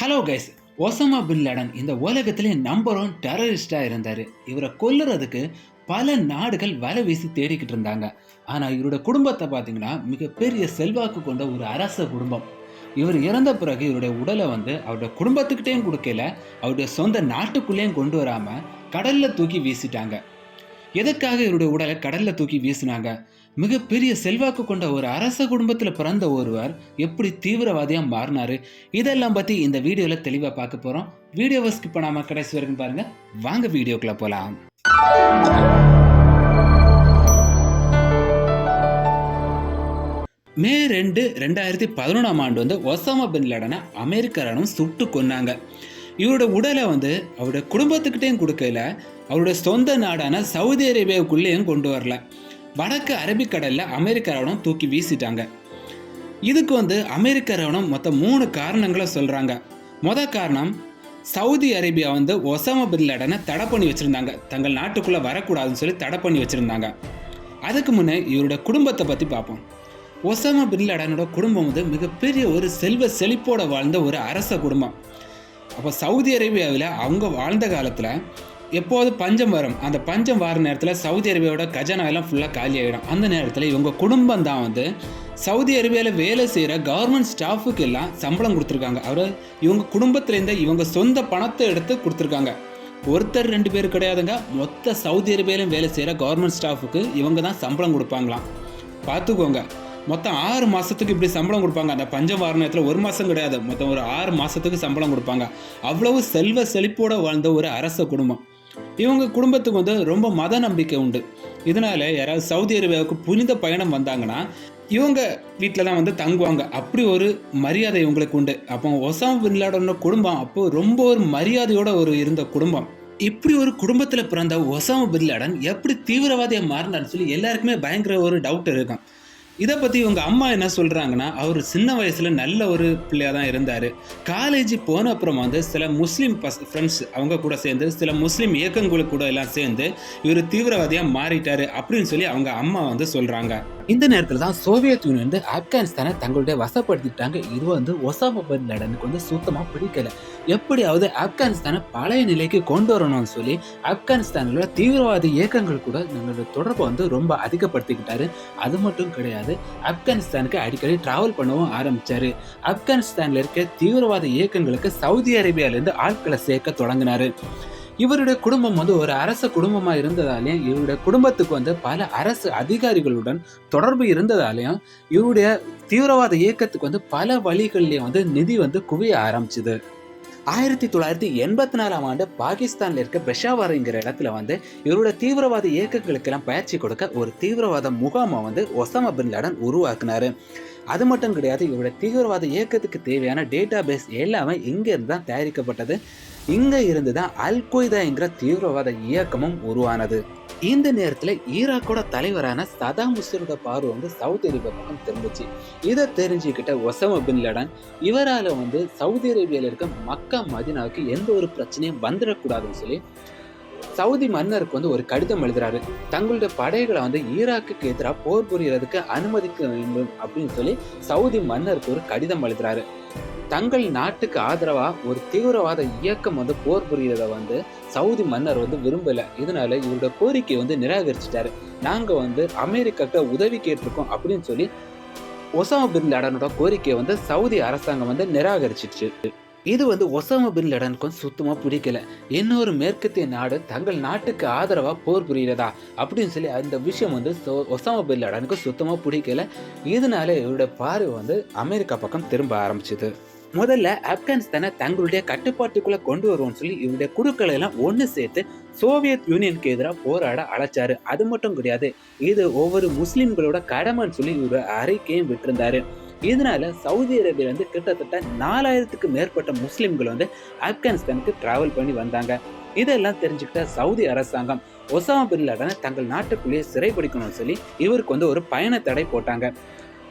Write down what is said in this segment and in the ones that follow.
Hello guys Osama bin Laden இந்த உலகத்திலே number one டெரரிஸ்டாக இருந்தார். இவரை கொல்லுறதுக்கு பல நாடுகள் வலை வீசி தேடிக்கிட்டு இருந்தாங்க. ஆனால் இவரோட குடும்பத்தை பார்த்தீங்கன்னா மிகப்பெரிய செல்வாக்கு கொண்ட ஒரு அரச குடும்பம். இவர் இறந்த பிறகு இவருடைய உடலை வந்து அவருடைய குடும்பத்துக்கிட்டேயும் கொடுக்கல அவருடைய சொந்த நாட்டுக்குள்ளேயும் கொண்டு வராமல் கடலில் தூக்கி வீசிட்டாங்க. எதற்காக இவருடைய உடலை கடலில் தூக்கி வீசினாங்க? மிகப்பெரிய செல்வாக்கு கொண்ட ஒரு அரச குடும்பத்தில் பிறந்த ஒருவர் எப்படி தீவிரவாதியா மாறினாரு? இதெல்லாம் பத்தி இந்த வீடியோல தெளிவா பார்க்க போறோம். வீடியோவை ஸ்கிப் பண்ணாமல் கடைசி வரைக்கும் பாருங்க. வாங்க வீடியோக்குள்ள போலாம். மே ரெண்டு ரெண்டாயிரத்தி பதினொன்றாம் ஆண்டு வந்து ஒசாமா பின் லடனை அமெரிக்க ராணுவம் சுட்டு கொன்னாங்க. இவரோட உடலை வந்து அவருடைய குடும்பத்துக்கிட்டேயும் கொடுக்கல. அவருடைய சொந்த நாடான சவுதி அரேபியாவுக்குள்ளேயும் கொண்டு வரல. வடக்கு அரபிக்கடலில் அமெரிக்க ராணுவம் தூக்கி வீசிட்டாங்க. இதுக்கு வந்து அமெரிக்க ராணுவம் மொத்தம் மூணு காரணங்களை சொல்கிறாங்க மொத காரணம் சவுதி அரேபியா வந்து ஒசாமா பின் தடை பண்ணி வச்சுருந்தாங்க. தங்கள் நாட்டுக்குள்ளே வரக்கூடாதுன்னு சொல்லி தடை பண்ணி வச்சுருந்தாங்க. அதுக்கு முன்னே இவருடைய குடும்பத்தை பற்றி பார்ப்போம். ஒசாமா பின்லடனோட குடும்பம் வந்து மிகப்பெரிய ஒரு செல்வ செழிப்போடு வாழ்ந்த ஒரு அரச குடும்பம். அப்போ சவுதி அரேபியாவில் அவங்க வாழ்ந்த காலத்தில் எப்போது பஞ்சம் வரும்? அந்த பஞ்சம் வர நேரத்தில் சவுதி அரேபியாவோட கஜானா எல்லாம் ஃபுல்லாக காலி ஆகிடும் அந்த நேரத்தில் இவங்க குடும்பம் தான் வந்து சவுதி அரேபியாவில் வேலை செய்கிற கவர்மெண்ட் ஸ்டாஃபுக்கு எல்லாம் சம்பளம் கொடுத்துருக்காங்க. அவர் இவங்க குடும்பத்துலேருந்து இவங்க சொந்த பணத்தை எடுத்து கொடுத்துருக்காங்க. ஒருத்தர் ரெண்டு பேர் கிடையாதுங்க. மொத்த சவுதி அரேபியாவிலும் வேலை செய்கிற கவர்மெண்ட் ஸ்டாஃபுக்கு இவங்க தான் சம்பளம் கொடுப்பாங்களாம். பார்த்துக்கோங்க மொத்தம் ஆறு மாதத்துக்கு இப்படி சம்பளம் கொடுப்பாங்க. அந்த பஞ்சம் வார நேரத்தில் ஒரு மாதம் கிடையாது. மொத்தம் ஒரு ஆறு மாதத்துக்கு சம்பளம் கொடுப்பாங்க. அவ்வளவு செல்வ செழிப்போடு வாழ்ந்த ஒரு அரச குடும்பம். இவங்க குடும்பத்துக்கு வந்து ரொம்ப மத நம்பிக்கை உண்டு. இதனால யாராவது சவுதி அரேபியாவுக்கு புனித பயணம் வந்தாங்கன்னா இவங்க வீட்டில் தான் வந்து தங்குவாங்க. அப்படி ஒரு மரியாதை இவங்களுக்கு உண்டு. அப்போ ஒசாம் பின் குடும்பம் அப்போ ரொம்ப ஒரு மரியாதையோட ஒரு இருந்த குடும்பம். இப்படி ஒரு குடும்பத்தில் பிறந்த ஒசாம பின்லாடன் எப்படி தீவிரவாதியாக மாறினார்னு சொல்லி எல்லாருக்குமே பயங்கர ஒரு டவுட் இருக்கும். இதை பற்றி இவங்க அம்மா என்ன சொல்கிறாங்கன்னா அவர் சின்ன வயசில் நல்ல ஒரு பிள்ளையாக தான் இருந்தார். காலேஜ் போன அப்புறம் வந்து சில முஸ்லீம் பஸ் ஃப்ரெண்ட்ஸ் அவங்க கூட சேர்ந்து சில முஸ்லீம் இயக்கங்களுக்கு கூட எல்லாம் சேர்ந்து இவர் தீவிரவாதியாக மாறிட்டார் அப்படின்னு சொல்லி அவங்க அம்மா வந்து சொல்கிறாங்க இந்த நேரத்தில் தான் சோவியத் யூனியன் வந்து ஆப்கானிஸ்தானை தங்களுடைய வசப்படுத்திட்டாங்க. இது வந்து ஒசாமா பின் வந்து சுத்தமாக பிடிக்கல. எப்படியாவது ஆப்கானிஸ்தானை பழைய நிலைக்கு கொண்டு வரணும்னு சொல்லி ஆப்கானிஸ்தானில் தீவிரவாத இயக்கங்கள் கூட நம்மளோட தொடர்பை வந்து ரொம்ப அதிகப்படுத்திக்கிட்டாரு. அது மட்டும் கிடையாது ஆப்கானிஸ்தானுக்கு அடிக்கடி டிராவல் பண்ணவும் ஆரம்பித்தார் ஆப்கானிஸ்தானில் இருக்க தீவிரவாத இயக்கங்களுக்கு சவுதி அரேபியாவிலேருந்து ஆட்களை சேர்க்க தொடங்கினாரு. இவருடைய குடும்பம் வந்து ஒரு அரச குடும்பமா இருந்ததாலையும் இவருடைய குடும்பத்துக்கு வந்து பல அரசு அதிகாரிகளுடன் தொடர்பு இருந்ததாலையும் இவருடைய தீவிரவாத இயக்கத்துக்கு வந்து பல வழிகள்லயும் வந்து நிதி வந்து குவிய ஆரம்பிச்சுது. ஆயிரத்தி தொள்ளாயிரத்தி எண்பத்தி நாலாம் ஆண்டு பாகிஸ்தான்ல இருக்க பெஷாவர்ங்கிற இடத்துல வந்து இவரோட தீவிரவாத இயக்கங்களுக்கெல்லாம் பயிற்சி கொடுக்க ஒரு தீவிரவாத முகாமை வந்து ஒசாமா பின் லேடன் உருவாக்குனாரு. அது மட்டும் கிடையாது இவரோட தீவிரவாத இயக்கத்துக்கு தேவையான டேட்டா பேஸ் எல்லாமே இங்கேருந்து தான் தயாரிக்கப்பட்டது. இங்கே இருந்து தான் அல் கொய்தா என்கிற தீவிரவாத இயக்கமும் உருவானது. இந்த நேரத்தில் ஈராக்கோட தலைவரான சதாம் ஹுசேனோட பார்வை வந்து சவுதி அரேபியா பக்கம் திரும்பிச்சு இதை தெரிஞ்சுக்கிட்ட ஒசம பின் லடன் இவரால் வந்து சவுதி அரேபியாவில் இருக்க மக்கா மதினாவுக்கு எந்த ஒரு பிரச்சனையும் வந்துடக்கூடாதுன்னு சொல்லி சவுதி மன்னருக்கு வந்து ஒரு கடிதம் எழுதுறாரு. தங்களுடைய படைகளை வந்து ஈராக்குக்கு எதிராக போர் புரியறதுக்கு அனுமதிக்க வேண்டும் அப்படின்னு சொல்லி சவுதி மன்னருக்கு ஒரு கடிதம் எழுதுறாரு. தங்கள் நாட்டுக்கு ஆதரவா ஒரு தீவிரவாத இயக்கம் வந்து போர் புரியறத வந்து சவுதி மன்னர் வந்து விரும்பல. இதனால இவரோட கோரிக்கையை வந்து நிராகரிச்சிட்டாரு நாங்க வந்து அமெரிக்காக்கிட்ட உதவி கேட்டிருக்கோம் அப்படின்னு சொல்லி ஒசாமா பின் லடனோட கோரிக்கையை வந்து சவுதி அரசாங்கம் வந்து நிராகரிச்சிச்சு. இது வந்து ஒசாமா பின் லடனுக்கும் சுத்தமாக பிடிக்கல. இன்னொரு மேற்கத்திய நாடு தங்கள் நாட்டுக்கு ஆதரவாக போர் புரிகிறதா அப்படின்னு சொல்லி அந்த விஷயம் வந்து ஒசாமா பின் லடனுக்கும் சுத்தமாக பிடிக்கல. இதனால இவருடைய பார்வை வந்து அமெரிக்கா பக்கம் திரும்ப ஆரம்பிச்சது. முதல்ல ஆப்கானிஸ்தானை தங்களுடைய கட்டுப்பாட்டுக்குள்ள கொண்டு வருவோம்னு சொல்லி இவருடைய குழுக்களை எல்லாம் ஒன்று சேர்த்து சோவியத் யூனியனுக்கு எதிராக போராட அழைச்சாரு. அது மட்டும் கிடையாது இது ஒவ்வொரு முஸ்லிம்களோட கடமைன்னு சொல்லி இவர் அறிக்கையும் விட்டிருந்தாரு. இதனால சவுதி அரேபியிலேருந்து கிட்டத்தட்ட நாலாயிரத்துக்கு மேற்பட்ட முஸ்லிம்கள் வந்து ஆப்கானிஸ்தானுக்கு டிராவல் பண்ணி வந்தாங்க. இதெல்லாம் தெரிஞ்சுக்கிட்ட சவுதி அரசாங்கம் ஒசாமா பின் தங்கள் நாட்டுக்குள்ளேயே சிறைப்பிடிக்கணும்னு சொல்லி இவருக்கு வந்து ஒரு பயண தடை போட்டாங்க.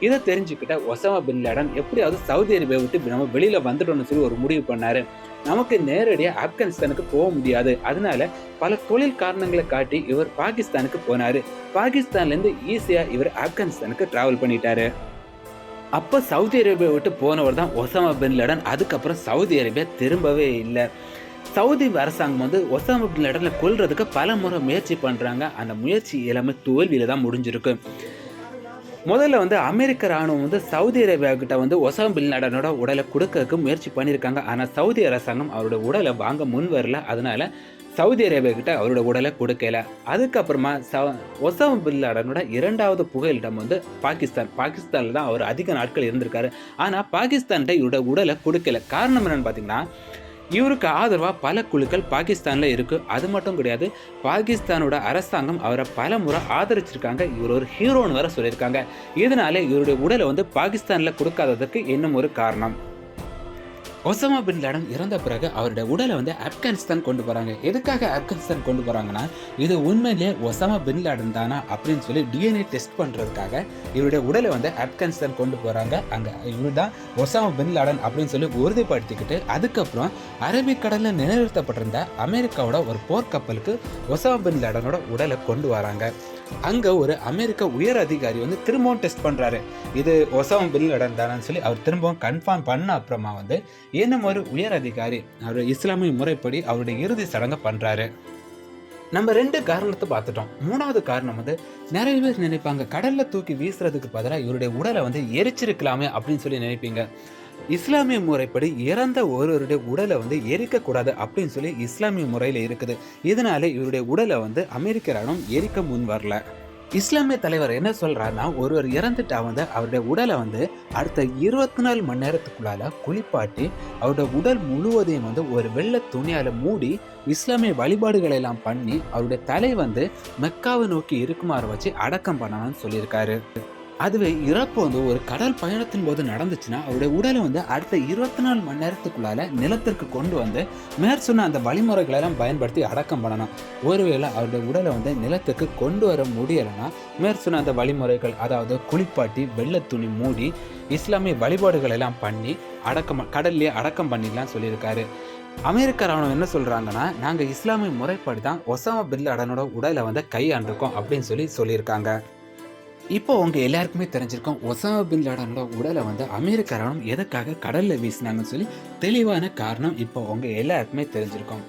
இதை தெரிஞ்சுக்கிட்ட ஒசாமா பின் லேடன் எப்படியாவது சவுதி அரேபியா விட்டு நம்ம வெளியில வந்துட்டோம்னு சொல்லி ஒரு முடிவு பண்ணாரு. நமக்கு நேரடியாக ஆப்கானிஸ்தானுக்கு போக முடியாது. அதனால பல தொழில் காரணங்களை காட்டி இவர் பாகிஸ்தானுக்கு போனார். பாகிஸ்தான்லேருந்து ஈஸியாக இவர் ஆப்கானிஸ்தானுக்கு ட்ராவல் பண்ணிட்டாரு. அப்போ சவுதி அரேபியா விட்டு போனவர் தான் ஒசாமா பின் லடன். அதுக்கப்புறம் சவுதி அரேபியா திரும்பவே இல்லை. சவுதி அரசாங்கம் வந்து ஒசாமா பின் லடனை கொல்றதுக்கு பல முறை முயற்சி பண்ணுறாங்க அந்த முயற்சி எல்லாமே தோல்வியில் தான் முடிஞ்சிருக்கு. முதல்ல வந்து அமெரிக்க ராணுவம் வந்து சவுதி அரேபியா கிட்ட வந்து ஒசாம் பின் லேடனோட உடலை கொடுக்கறதுக்கு முயற்சி பண்ணியிருக்காங்க. ஆனால் சவுதி அரசாங்கம் அவரோட உடலை வாங்க முன் வரல. அதனால சவுதி அரேபியா கிட்ட அவரோட உடலை கொடுக்கல. அதுக்கப்புறமா ச ஒசாம் பின் லேடனோட இரண்டாவது புகையிடம் வந்து பாகிஸ்தான் பாகிஸ்தானில் தான் அவர் அதிக நாட்கள் இருந்திருக்காரு. ஆனால் பாகிஸ்தான்கிட்ட இவரோட உடலை கொடுக்கல. காரணம் என்னன்னு பார்த்தீங்கன்னா இவருக்கு ஆதரவாக பல குழுக்கள் பாகிஸ்தானில் இருக்குது அது மட்டும் கிடையாது பாகிஸ்தானோட அரசாங்கம் அவரை பல முறை ஆதரிச்சிருக்காங்க. இவர் ஒரு ஹீரோன்னு வர சொல்லியிருக்காங்க. இதனால இவருடைய உடலை வந்து பாகிஸ்தானில் கொடுக்காததுக்கு இன்னும் ஒரு காரணம். ஒசாமா பின் லடன் இறந்த பிறகு அவருடைய உடலை வந்து ஆப்கானிஸ்தான் கொண்டு போகிறாங்க எதுக்காக ஆப்கானிஸ்தான் கொண்டு போகிறாங்கன்னா இது உண்மையிலேயே ஒசாமா பின் லேடன் தானா அப்படின்னு சொல்லி டிஎன்ஏ டெஸ்ட் பண்ணுறதுக்காக இவருடைய உடலை வந்து ஆப்கானிஸ்தான் கொண்டு போகிறாங்க அங்கே இவர் தான் ஒசாமா பின் லடன் அப்படின்னு சொல்லி உறுதிப்படுத்திக்கிட்டு அதுக்கப்புறம் அரபிக்கடலில் நிலைநிறுத்தப்பட்டிருந்த அமெரிக்காவோட ஒரு போர்க்கப்பலுக்கு ஒசாமா பின் லேடனோட உடலை கொண்டு வராங்க. அங்கே ஒரு அமெரிக்க உயர் அதிகாரி வந்து திரும்பவும் டெஸ்ட் பண்ணுறாரு இது ஒசாமா பில் லேடன் சொல்லி அவர் திரும்பவும் கன்ஃபார்ம் பண்ண அப்புறமா வந்து இன்னும் ஒரு உயர் அதிகாரி அவர் இஸ்லாமிய முறைப்படி அவருடைய இறுதி சடங்கை பண்ணுறாரு நம்ம ரெண்டு காரணத்தை பார்த்துட்டோம். மூணாவது காரணம் வந்து நிறைய பேர் நினைப்பாங்க கடல்ல தூக்கி வீசுறதுக்கு பதிலாக இவருடைய உடலை வந்து எரிச்சிருக்கலாமே அப்படின்னு சொல்லி நினைப்பீங்க. இஸ்லாமிய முறைப்படி இறந்த ஒருவருடைய உடலை வந்து எரிக்கக்கூடாது அப்படின்னு சொல்லி இஸ்லாமிய முறையில் இருக்குது. இதனால இவருடைய உடலை வந்து அமெரிக்க ராணுவம் எரிக்க முன் வரல. இஸ்லாமிய தலைவர் என்ன சொல்கிறாருன்னா ஒருவர் இறந்துட்டா வந்து அவருடைய உடலை வந்து அடுத்த இருபத்தி நாலு மணி நேரத்துக்குள்ளால குளிப்பாட்டி அவருடைய உடல் முழுவதையும் வந்து ஒரு வெள்ளை துணியால் மூடி இஸ்லாமிய வழிபாடுகளை எல்லாம் பண்ணி அவருடைய தலை வந்து மெக்காவை நோக்கி இருக்குமாறு வச்சு அடக்கம் பண்ணணும்னு சொல்லியிருக்காரு. அதுவே இறப்பு வந்து ஒரு கடல் பயணத்தின் போது நடந்துச்சுன்னா அவருடைய உடலை வந்து அடுத்த இருபத்தி நாலு மணி நேரத்துக்குள்ளால நிலத்திற்கு கொண்டு வந்து மேற் சொன்ன அந்த வழிமுறைகளை எல்லாம் பயன்படுத்தி அடக்கம் பண்ணணும். ஒருவேளை அவருடைய உடலை வந்து நிலத்துக்கு கொண்டு வர முடியலைன்னா மேற் சொன்ன அந்த வழிமுறைகள் அதாவது குளிப்பாட்டி வெள்ளை துணி மூடி இஸ்லாமிய வழிபாடுகள் எல்லாம் பண்ணி அடக்கம் கடல்லையே அடக்கம் பண்ணிடலாம் சொல்லியிருக்காரு. அமெரிக்க ராணுவம் என்ன சொல்கிறாங்கன்னா நாங்கள் இஸ்லாமிய முறைப்படி தான் ஒசாமா பின் லாடனோட உடலை வந்து கையாண்டிருக்கோம் அப்படின்னு சொல்லி சொல்லியிருக்காங்க. இப்போ உங்க எல்லாருக்குமே தெரிஞ்சிருக்கும் ஒசாமா பின் லாடனோட உடலை வந்து அமெரிக்க ராணுவம் எதுக்காக கடலில் வீசினாங்கன்னு சொல்லி தெளிவான காரணம் இப்போ உங்க எல்லாருக்குமே தெரிஞ்சிருக்கும்.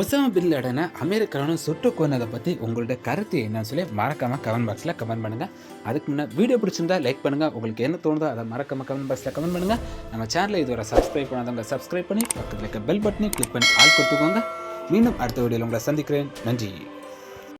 ஒசாமா பின் லாடனை அமெரிக்க ராணுவம் சுட்டு கொன்னதை பற்றி உங்களோட கருத்து என்னன்னு சொல்லி மறக்காம கமெண்ட் பாக்ஸில் கமெண்ட் பண்ணுங்க. அதுக்கு முன்னே வீடியோ பிடிச்சிருந்தா லைக் பண்ணுங்க. உங்களுக்கு என்ன தோணுதோ அதை மறக்காம கமெண்ட் பாக்ஸில் கமெண்ட் பண்ணுங்க. நம்ம சேனலை இதுவரை சப்ஸ்கிரைப் பண்ணாதவங்க சப்ஸ்கிரைப் பண்ணி பக்கத்தில் இருக்க பெல் பட்டனை கிளிக் பண்ணி ஆள் கொடுத்துக்கோங்க. மீண்டும் அடுத்த வீடியோவில் உங்களை சந்திக்கிறேன். நன்றி.